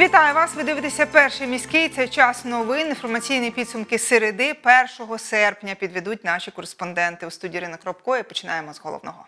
Вітаю вас! Ви дивитеся перший міський. Це час новин. Інформаційні підсумки середи 1 серпня підведуть наші кореспонденти у студії Ринок Робко. І починаємо з головного.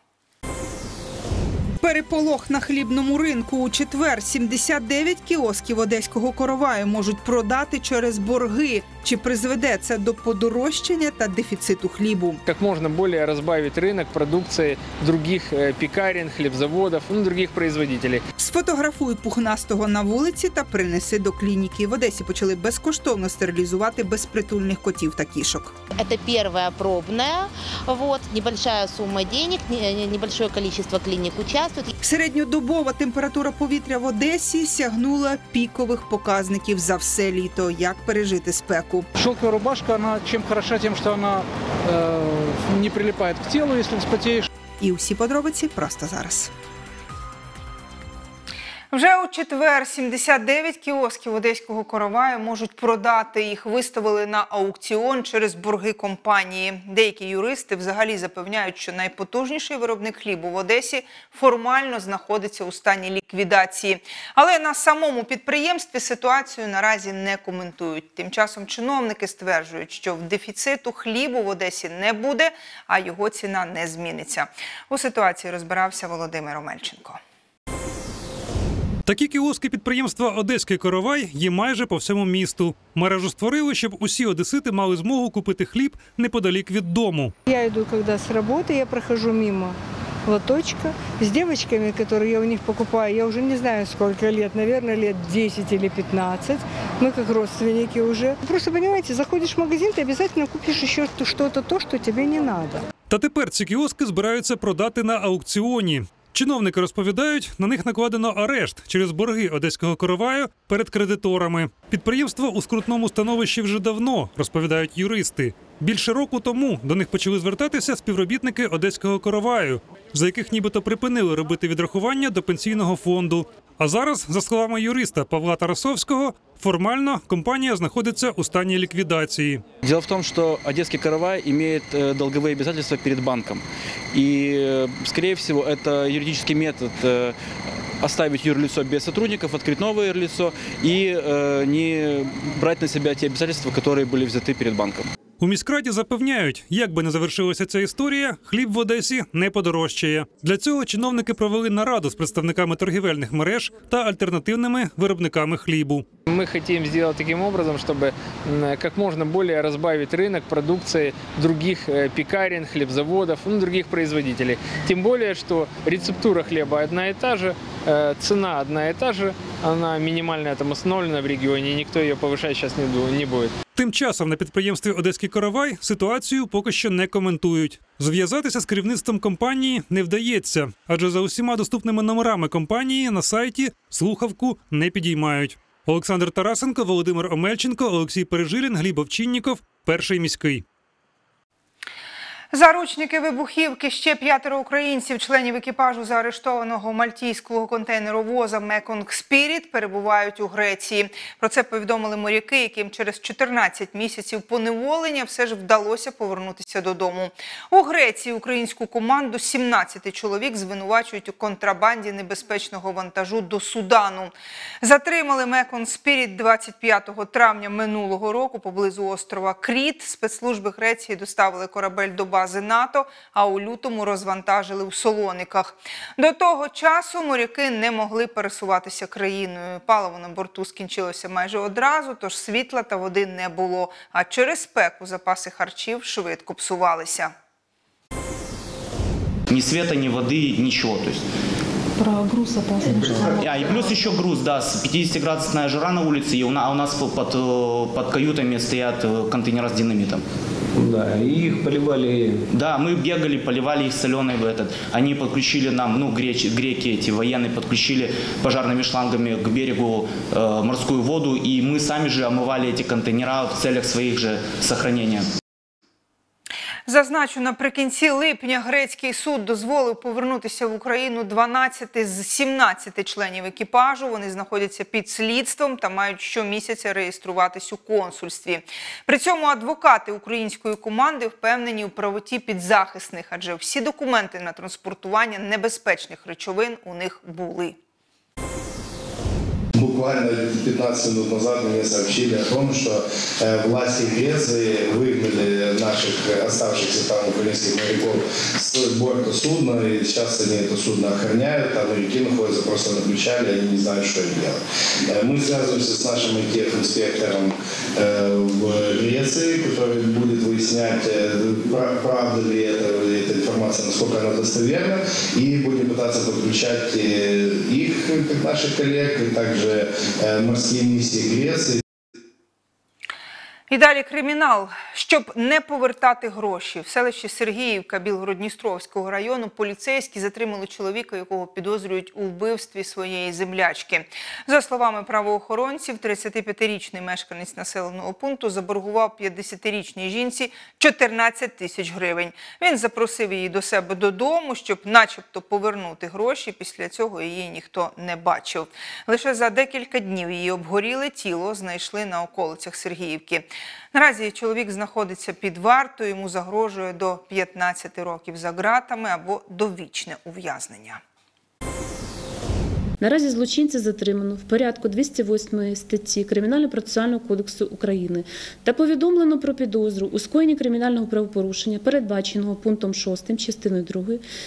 Переполох на хлібному ринку у четвер 79 кіосків одеського короваю можуть продати через борги. Чи призведе це до подорожчання та дефіциту хлібу? как можно более разбавить рынок продукции других э, пекарен, хлебзаводов, ну, других производителей. Сфотографуй пухнастого на вулиці та принеси до клініки. В Одесі почали безкоштовно стерилізувати безпритульних котів та кішок. Это первая пробная, вот, небольшая сумма денег, не- небольшое количество клиник участвует. Середньодобова температура повітря в Одесі сягнула пікових показників за все літо. Як пережити спеку? Шелковая рубашка, вона чим хороша тим що вона е, не прилипає к тілу, якщо вспотеешь. І усі подробиці просто зараз. Вже у четвер 79 кіосків одеського короваю можуть продати. Їх виставили на аукціон через борги компанії. Деякі юристи взагалі запевняють, що найпотужніший виробник хлібу в Одесі формально знаходиться у стані ліквідації. Але на самому підприємстві ситуацію наразі не коментують. Тим часом чиновники стверджують, що в дефіциту хлібу в Одесі не буде, а його ціна не зміниться. У ситуації розбирався Володимир Омельченко. Такі кіоски підприємства Одеський коровай є майже по всьому місту. Мережу створили, щоб усі одесити мали змогу купити хліб неподалік від дому. Я иду, когда с работы, я прохожу мимо лоточка с девочками, которые я у них покупаю. Я уже не знаю, сколько лет, наверное, лет 10 или 15. Мы как родственники уже. Просто, понимаете, заходишь в магазин, ты обязательно купишь еще что-то то, что тебе не надо. Та тепер ці кіоски збираються продати на аукціоні. Чиновники розповідають, на них накладено арешт через борги одеського короваю перед кредиторами. Підприємство у скрутному становищі вже давно, розповідають юристи. Більше року тому до них почали звертатися співробітники одеського короваю, за яких нібито припинили робити відрахування до пенсійного фонду. А зараз, за словами юриста Павла Тарасовського, формально компанія знаходиться у стані ліквідації. Дело в том, что Одесский каравай имеет э, долговые обязательства перед банком. И, э, скорее всего, это юридический метод э, оставить юрлицо без сотрудников, открыть новое юрлицо и э, не брать на себя те обязательства, которые были взяты перед банком. У міськраді запевняють, як би не завершилася ця історія, хліб в Одесі не подорожчає. Для цього чиновники провели нараду з представниками торгівельних мереж та альтернативними виробниками хлібу. Мы хотим сделать таким образом, чтобы м, как можно более разбавить рынок продукции других э, пекарен, хлебзаводов, ну, других производителей. Тем более, что рецептура хлеба одна и та же, э, цена одна и та же, она минимальная там установлена в регионе, и никто ее повышать сейчас не, ду- не будет. Тим часом на підприємстві Одеський коровай ситуацію поки що не коментують. Зв'язатися з керівництвом компанії не вдається, адже за усіма доступними номерами компанії на сайті слухавку не підіймають. Олександр Тарасенко, Володимир Омельченко, Олексій Пережилін, Гліб Овчинніков, перший міський. Заручники вибухівки ще п'ятеро українців, членів екіпажу заарештованого мальтійського контейнеровоза Меконг Спіріт перебувають у Греції. Про це повідомили моряки, яким через 14 місяців поневолення все ж вдалося повернутися додому. У Греції українську команду 17 чоловік звинувачують у контрабанді небезпечного вантажу до Судану. Затримали Мекон Спіріт 25 травня минулого року поблизу острова Кріт. Спецслужби Греції доставили корабель до бази НАТО, а у лютому розвантажили у Солониках. До того часу моряки не могли пересуватися країною. Паливо на борту скінчилося майже одразу, тож світла та води не було. А через спеку запаси харчів швидко псувалися. Ни света, ни воды, ничего. То есть. Про груз опасный. А, и плюс еще груз, да, с 50-градусная жара на улице, и у нас, а у нас под, под, под каютами стоят э, контейнера с динамитом. Да, и их поливали Да, мы бегали, поливали их соленой в этот. Они подключили нам, ну, греки, греки эти военные подключили пожарными шлангами к берегу э, морскую воду, и мы сами же омывали эти контейнера в целях своих же сохранения. Зазначу, наприкінці липня грецький суд дозволив повернутися в Україну 12 з 17 членів екіпажу. Вони знаходяться під слідством та мають щомісяця реєструватись у консульстві. При цьому адвокати української команди впевнені у правоті підзахисних, адже всі документи на транспортування небезпечних речовин у них були. Буквально буквально 15 минут назад мне сообщили о том, что э, власти Греции выгнали наших оставшихся там украинских моряков с борта судна, и сейчас они это судно охраняют, а моряки находятся просто на причале, они не знают, что им делать. Э, Мы связываемся с нашим ITF-инспектором э, Греции, который будет выяснять, э, пра- правда ли это, эта информация, насколько она достоверна, и будем пытаться подключать э, их, как наших коллег, и также э, морские миссии Греции. І далі кримінал. Щоб не повертати гроші, в селищі Сергіївка Білгородністровського району поліцейські затримали чоловіка, якого підозрюють у вбивстві своєї землячки. За словами правоохоронців, 35-річний мешканець населеного пункту заборгував 50-річній жінці 14 тисяч гривень. Він запросив її до себе додому, щоб, начебто, повернути гроші. Після цього її ніхто не бачив. Лише за декілька днів її обгоріле тіло знайшли на околицях Сергіївки. Наразі чоловік знаходиться під вартою, йому загрожує до 15 років за ґратами або довічне ув'язнення. Наразі злочинця затримано в порядку 208 статті Кримінально-процесуального кодексу України та повідомлено про підозру у скоєнні кримінального правопорушення, передбаченого пунктом 6 частиною 2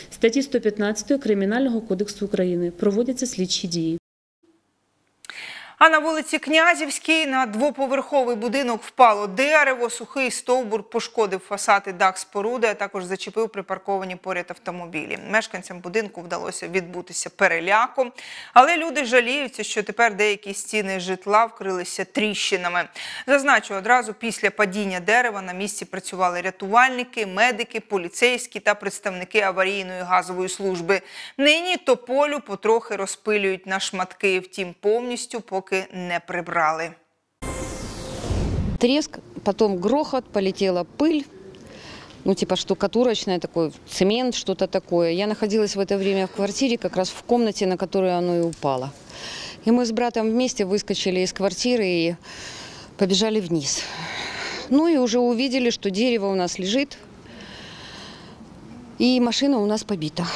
статті 115 Кримінального кодексу України. Проводяться слідчі дії. А на вулиці Князівській на двоповерховий будинок впало дерево, сухий стовбур пошкодив фасад і дах споруди, а також зачепив припарковані поряд автомобілі. Мешканцям будинку вдалося відбутися переляком, але люди жаліються, що тепер деякі стіни житла вкрилися тріщинами. Зазначу, одразу після падіння дерева на місці працювали рятувальники, медики, поліцейські та представники аварійної газової служби. Нині тополю потрохи розпилюють на шматки, втім повністю поки не прибрали. Треск, потом грохот, полетела пыль, ну типа штукатурочная такой, цемент, что-то такое. Я находилась в это время в квартире, как раз в комнате, на которую оно и упало. И мы с братом вместе выскочили из квартиры и побежали вниз. Ну и уже увидели, что дерево у нас лежит, и машина у нас побита.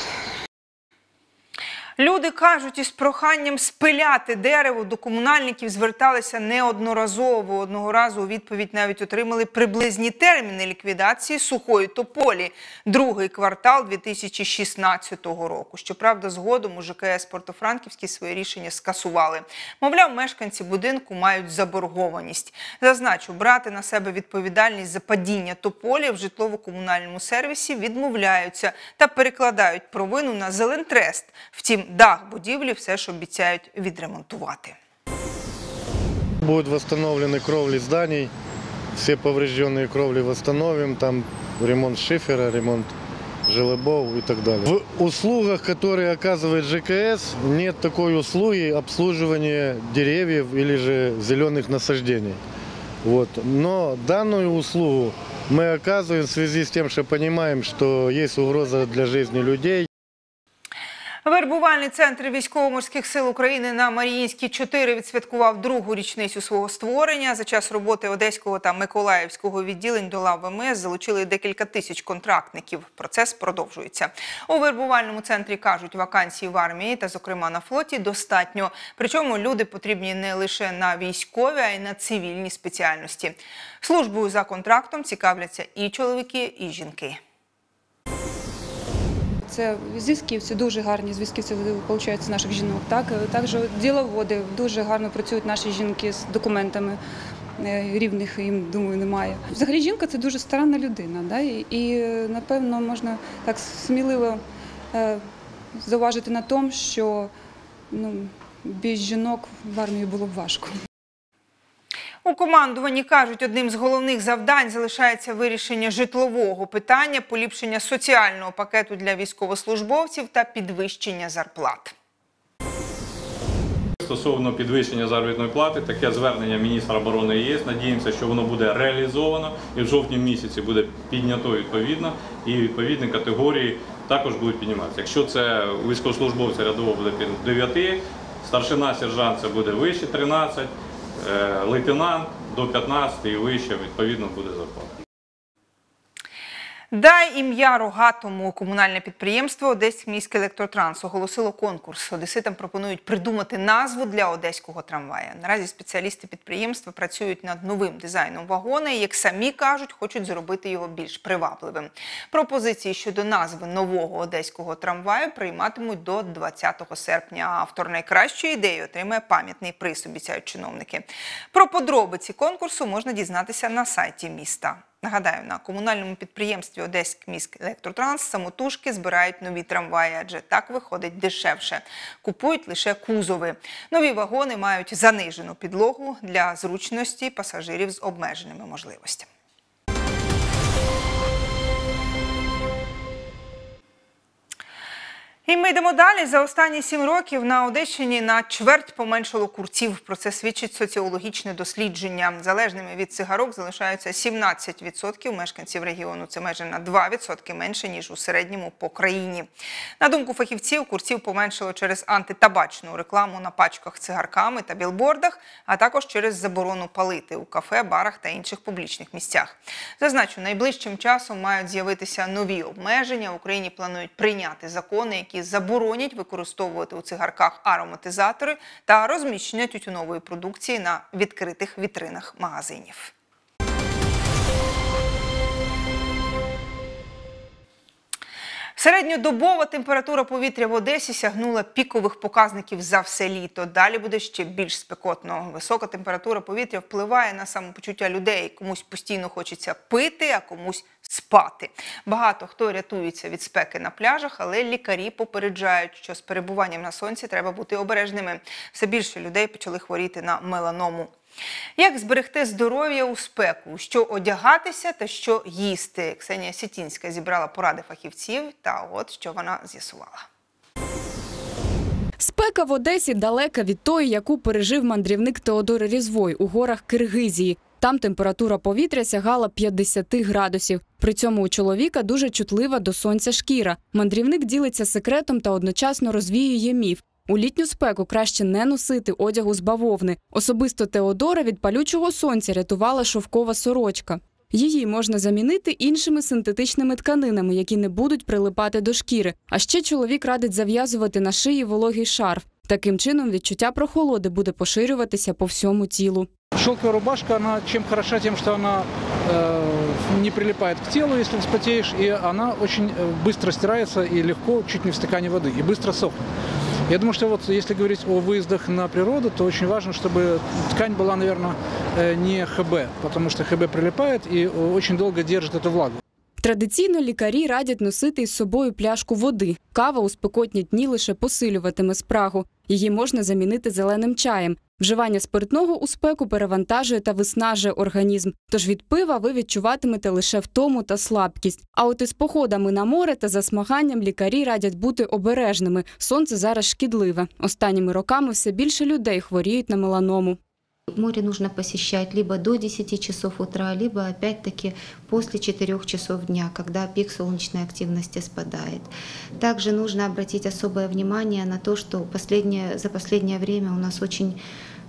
Люди кажуть, із проханням спиляти дерево до комунальників зверталися неодноразово. Одного разу у відповідь навіть отримали приблизні терміни ліквідації сухої тополі. Другий квартал 2016 року. Щоправда, згодом у ЖКС Портофранківський своє рішення скасували. Мовляв, мешканці будинку мають заборгованість. Зазначу, брати на себе відповідальність за падіння тополі в житлово-комунальному сервісі відмовляються та перекладають провину на Зелентрест. Втім, дах будівлі все ж обіцяють відремонтувати. Будут восстановлены кровли зданий, все поврежденные кровли восстановим, там ремонт шифера, ремонт желобов и так далее. В услугах, которые оказывает ЖКС, нет такой услуги обслуживания деревьев или же зеленых насаждений. Вот. Но данную услугу мы оказываем в связи с тем, что понимаем, что есть угроза для жизни людей. Вербувальний центр військово-морських сил України на Маріїнській 4 відсвяткував другу річницю свого створення. За час роботи Одеського та Миколаївського відділень до лав ВМС залучили декілька тисяч контрактників. Процес продовжується. У вербувальному центрі кажуть, вакансій в армії та, зокрема, на флоті достатньо. Причому люди потрібні не лише на військові, а й на цивільні спеціальності. Службою за контрактом цікавляться і чоловіки, і жінки. Це зв'язківці, дуже гарні зв'язківці виходить, наших жінок. Так? Також діловоди, дуже гарно працюють наші жінки з документами. Е, Рівних їм, думаю, немає. Взагалі жінка це дуже старанна людина. Да? І, напевно, можна так сміливо е, зауважити на тому, що ну, без жінок в армії було б важко. У командуванні кажуть, одним з головних завдань залишається вирішення житлового питання, поліпшення соціального пакету для військовослужбовців та підвищення зарплат. Стосовно підвищення заробітної плати, таке звернення міністра оборони є. Надіємося, що воно буде реалізовано і в жовтні місяці буде піднято відповідно, і відповідні категорії також будуть підніматися. Якщо це військовослужбовця рядового буде під 9, старшина сержант це буде вище 13, е, лейтенант до 15 і вище відповідно буде зарплата. Дай ім'я рогатому комунальне підприємство Одеський міський електротранс оголосило конкурс. Одеситам пропонують придумати назву для одеського трамвая. Наразі спеціалісти підприємства працюють над новим дизайном вагона і, як самі кажуть, хочуть зробити його більш привабливим. Пропозиції щодо назви нового одеського трамваю прийматимуть до 20 серпня. Автор найкращої ідеї отримає пам'ятний приз, обіцяють чиновники. Про подробиці конкурсу можна дізнатися на сайті міста. Нагадаю, на комунальному підприємстві Одеськ електротранс самотужки збирають нові трамваї, адже так виходить дешевше. Купують лише кузови. Нові вагони мають занижену підлогу для зручності пасажирів з обмеженими можливостями. І ми йдемо далі. За останні сім років на Одещині на чверть поменшало курців. Про це свідчить соціологічне дослідження. Залежними від цигарок залишаються 17% мешканців регіону. Це майже на 2% менше ніж у середньому по країні. На думку фахівців, курців поменшало через антитабачну рекламу на пачках цигарками та білбордах, а також через заборону палити у кафе, барах та інших публічних місцях. Зазначу, найближчим часом мають з'явитися нові обмеження. В Україні планують прийняти закони, які заборонять використовувати у цигарках ароматизатори та розміщення тютюнової продукції на відкритих вітринах магазинів. Середньодобова температура повітря в Одесі сягнула пікових показників за все літо. Далі буде ще більш спекотно. Висока температура повітря впливає на самопочуття людей. Комусь постійно хочеться пити, а комусь спати. Багато хто рятується від спеки на пляжах, але лікарі попереджають, що з перебуванням на сонці треба бути обережними. Все більше людей почали хворіти на меланому. Як зберегти здоров'я у спеку, що одягатися та що їсти? Ксенія Сітінська зібрала поради фахівців, та от що вона з'ясувала. Спека в Одесі далека від тої, яку пережив мандрівник Теодор Різвой у горах Киргизії. Там температура повітря сягала 50 градусів. При цьому у чоловіка дуже чутлива до сонця шкіра. Мандрівник ділиться секретом та одночасно розвіює міф. У літню спеку краще не носити одягу з бавовни. Особисто Теодора від палючого сонця рятувала шовкова сорочка. Її можна замінити іншими синтетичними тканинами, які не будуть прилипати до шкіри. А ще чоловік радить зав'язувати на шиї вологий шарф. Таким чином відчуття прохолоди буде поширюватися по всьому тілу. Шелковая рубашка, она чем хороша тем, что она э, не прилипает к телу, если вспотеешь, и она очень э, быстро стирается и легко, чуть не в стакане воды, и быстро сохнет. Я думаю, что вот если говорить о выездах на природу, то очень важно, чтобы ткань была, наверное, э, не ХБ, потому что ХБ прилипает и э, очень долго держит эту влагу. Традиційно лікарі радять носити із собою пляшку води. Кава у спекотні дні лише посилюватиме спрагу. Її можна замінити зеленим чаєм. Вживання спиртного у спеку перевантажує та виснажує організм. Тож від пива ви відчуватимете лише втому та слабкість. А от із походами на море та засмаганням лікарі радять бути обережними. Сонце зараз шкідливе. Останніми роками все більше людей хворіють на меланому. Море нужно посещать либо до 10 часов утра, либо опять-таки после 4 часов дня, когда пик солнечной активности спадает. Также нужно обратить особое внимание на то, что последнее, за последнее время у нас очень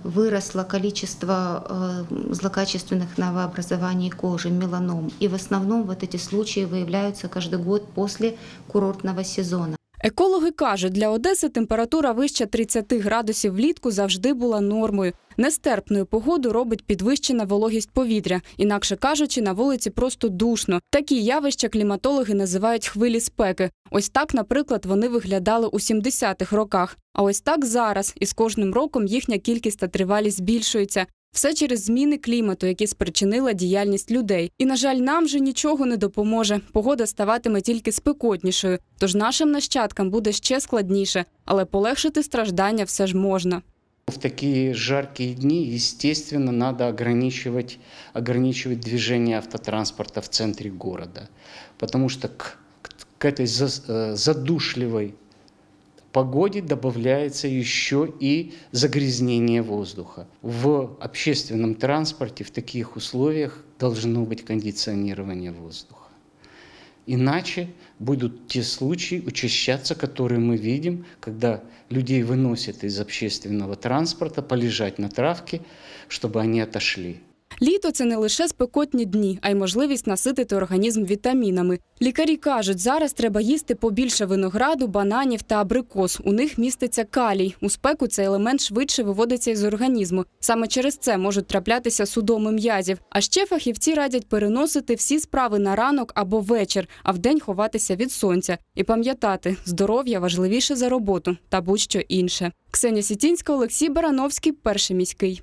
выросло количество э, злокачественных новообразований кожи, меланом. И в основном вот эти случаи выявляются каждый год после курортного сезона. Екологи кажуть, для Одеси температура вища 30 градусів влітку завжди була нормою. Нестерпною погоду робить підвищена вологість повітря. Інакше кажучи, на вулиці просто душно. Такі явища кліматологи називають хвилі спеки. Ось так, наприклад, вони виглядали у 70-х роках. А ось так зараз, і з кожним роком їхня кількість та тривалість збільшується. Все через зміни клімату, які спричинила діяльність людей. І, на жаль, нам вже нічого не допоможе. Погода ставатиме тільки спекотнішою. Тож нашим нащадкам буде ще складніше, але полегшити страждання все ж можна. В такие жаркие дни, естественно, надо ограничивать, ограничивать движение автотранспорта в центре города, потому что к, к этой э, задушливой погоде добавляется еще и загрязнение воздуха. В общественном транспорте в таких условиях должно быть кондиционирование воздуха. Иначе будут те случаи учащаться, которые мы видим, когда людей выносят из общественного транспорта полежать на травке, чтобы они отошли. Літо це не лише спекотні дні, а й можливість наситити організм вітамінами. Лікарі кажуть, зараз треба їсти побільше винограду, бананів та абрикос. У них міститься калій. У спеку цей елемент швидше виводиться із організму. Саме через це можуть траплятися судоми м'язів. А ще фахівці радять переносити всі справи на ранок або вечір, а вдень ховатися від сонця. І пам'ятати, здоров'я важливіше за роботу та будь-що інше. Ксенія Сітінська, Олексій Барановський, перший міський.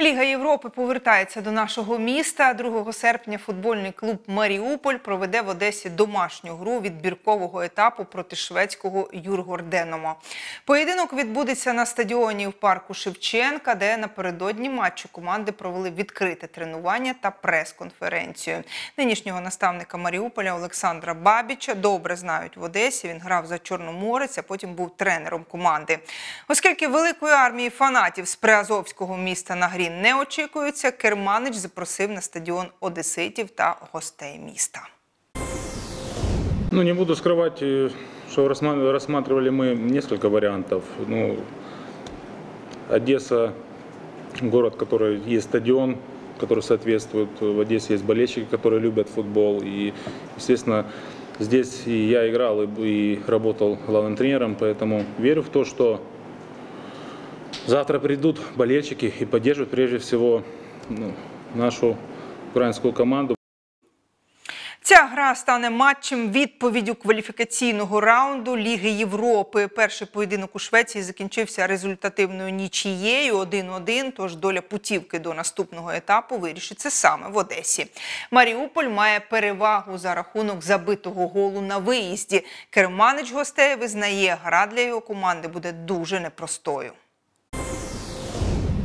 Ліга Європи повертається до нашого міста. 2 серпня футбольний клуб Маріуполь проведе в Одесі домашню гру відбіркового етапу проти шведського Юргорденома. Поєдинок відбудеться на стадіоні в парку Шевченка, де напередодні матчу команди провели відкрите тренування та прес-конференцію. Нинішнього наставника Маріуполя Олександра Бабіча добре знають в Одесі. Він грав за Чорноморець, а потім був тренером команди. Оскільки великої армії фанатів з приазовського міста на грі не очікується, керманич запросив на стадіон одеситів та гостей міста. Ну, не буду скрывать, э, что рассма- рассматривали мы несколько вариантов. Ну, Одесса – город, который есть стадион, который соответствует. В Одессе есть болельщики, которые любят футбол. И, естественно, здесь и я играл, и, и работал главным тренером, поэтому верю в то, что завтра придут болельщики и поддержат прежде всего ну, нашу украинскую команду. Ця гра стане матчем відповіддю кваліфікаційного раунду Ліги Європи. Перший поєдинок у Швеції закінчився результативною нічією 1-1, тож доля путівки до наступного етапу вирішиться саме в Одесі. Маріуполь має перевагу за рахунок забитого голу на виїзді. Керманич гостей визнає, гра для його команди буде дуже непростою.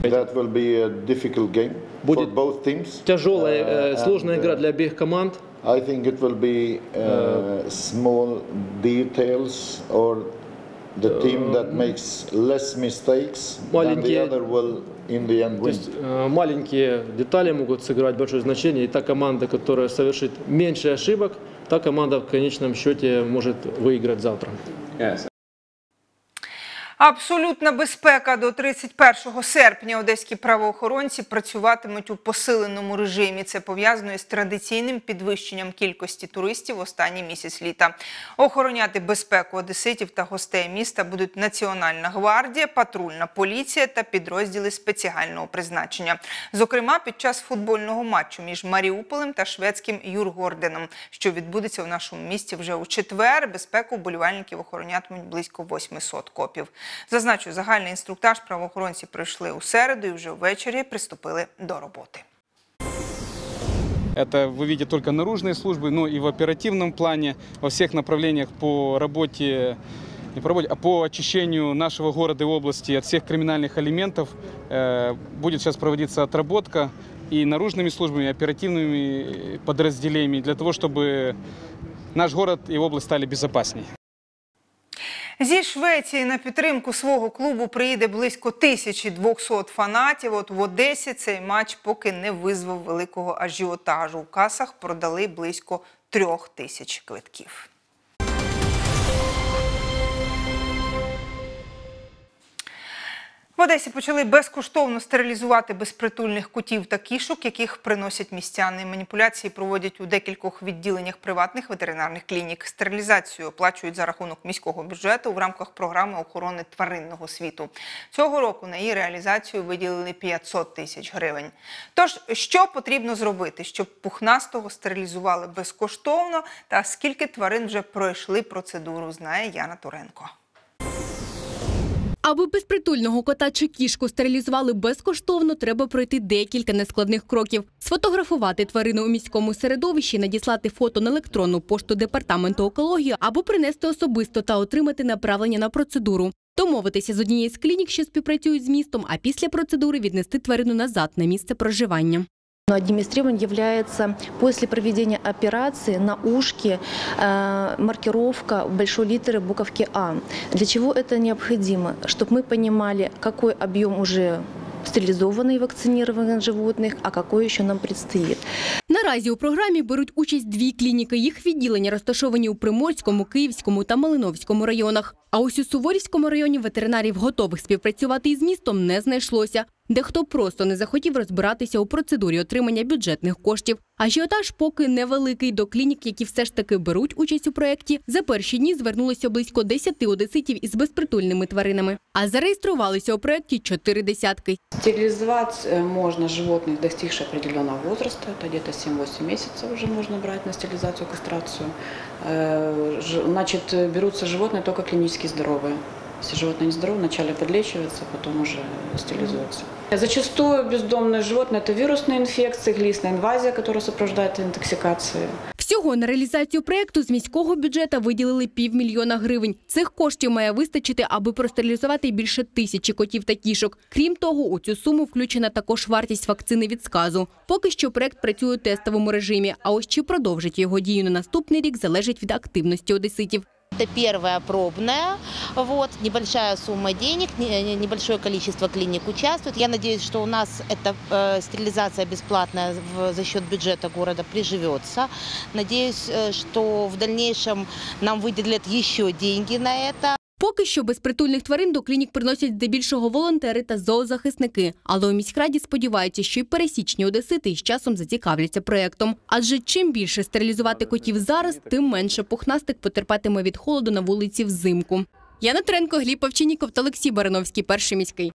That will be a difficult game Будет for both teams. Тяжелая, Uh, э, сложная and, игра uh, для обеих команд. I think it will be uh, small details or the team that makes less mistakes than the Маленькие- other will in the end То win. есть э, маленькие детали могут сыграть большое значение. И та команда, которая совершит меньше ошибок, та команда в конечном счете может выиграть завтра. Абсолютна безпека до 31 серпня. Одеські правоохоронці працюватимуть у посиленому режимі. Це пов'язано із традиційним підвищенням кількості туристів в останній місяць літа. Охороняти безпеку одеситів та гостей міста будуть Національна гвардія, патрульна поліція та підрозділи спеціального призначення. Зокрема, під час футбольного матчу між Маріуполем та шведським Юргорденом, що відбудеться в нашому місті вже у четвер. Безпеку вболівальників охоронятимуть близько 800 копів. Зазначу, загальний інструктаж правоохоронці пройшли у середу і вже ввечері приступили до роботи. Это вы видите только наружные службы, но и в оперативном плане, во всех направлениях по работе, не по работе, а по очищению нашего города и области от всех криминальных элементов э, будет сейчас проводиться отработка и наружными службами, и оперативными подразделениями для того, чтобы наш город и область стали безопаснее. Зі Швеції на підтримку свого клубу приїде близько 1200 фанатів. От в Одесі цей матч поки не визвав великого ажіотажу. У касах продали близько трьох тисяч квитків. В Одесі почали безкоштовно стерилізувати безпритульних котів та кішок, яких приносять містяни. Маніпуляції проводять у декількох відділеннях приватних ветеринарних клінік. Стерилізацію оплачують за рахунок міського бюджету в рамках програми охорони тваринного світу. Цього року на її реалізацію виділили 500 тисяч гривень. Тож, що потрібно зробити, щоб пухнастого стерилізували безкоштовно, та скільки тварин вже пройшли процедуру, знає Яна Туренко. Аби безпритульного кота чи кішку стерилізували безкоштовно, треба пройти декілька нескладних кроків: сфотографувати тварину у міському середовищі, надіслати фото на електронну пошту департаменту екології або принести особисто та отримати направлення на процедуру. Домовитися з однією з клінік, що співпрацюють з містом, а після процедури віднести тварину назад на місце проживання. Но одним из требований является после проведения операции на ушке э, маркировка большой литеры буковки А. Для чего это необходимо? Чтобы мы понимали, какой объем уже стерилизованных и вакцинированных животных, а какой еще нам предстоит. Наразі у програмі беруть участь дві клініки. Їх відділення розташовані у Приморському, Київському та Малиновському районах. А ось у Суворівському районі ветеринарів готових співпрацювати із містом не знайшлося. Дехто просто не захотів розбиратися у процедурі отримання бюджетних коштів. Ажіотаж поки невеликий до клінік, які все ж таки беруть участь у проєкті. За перші дні звернулося близько 10 одеситів із безпритульними тваринами, а зареєструвалися у проєкті чотири десятки. Стерилизовать э, можно животных, достигших определенного возраста, это где-то 7-8 месяцев уже можно брать на стерилизацию, кастрацию. Э, ж- Значит, э, берутся животные только клинически здоровые. Если животное нездорово, вначале подлечивается, потом уже стерилизуется. Зачастую бездомные животные – это вирусные инфекции, глистная инвазия, которая сопровождает интоксикацией. Всього на реалізацію проєкту з міського бюджету виділили півмільйона гривень. Цих коштів має вистачити, аби простерилізувати більше тисячі котів та кішок. Крім того, у цю суму включена також вартість вакцини від сказу. Поки що проєкт працює у тестовому режимі, а ось чи продовжить його дію на наступний рік залежить від активності одеситів. Это первая пробная, вот, небольшая сумма денег, не- небольшое количество клиник участвует. Я надеюсь, что у нас эта э, стерилизация бесплатная в- за счет бюджета города приживется. Надеюсь, э, что в дальнейшем нам выделят еще деньги на это. Поки що безпритульних тварин до клінік приносять здебільшого волонтери та зоозахисники. Але у міськраді сподіваються, що й пересічні одесити з часом зацікавляться проєктом. Адже чим більше стерилізувати котів зараз, тим менше пухнастик потерпатиме від холоду на вулиці взимку. Яна Тренко, Гліб Овчинніков та Олексій Барановський, перший міський.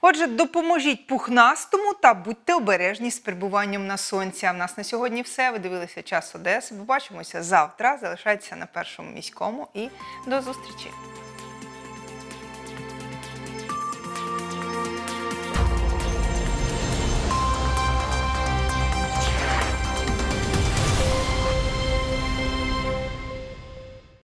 Отже, допоможіть пухнастому та будьте обережні з перебуванням на сонці. А в нас на сьогодні все. Ви дивилися час Одеси. Побачимося завтра. Залишайтеся на першому міському і до зустрічі.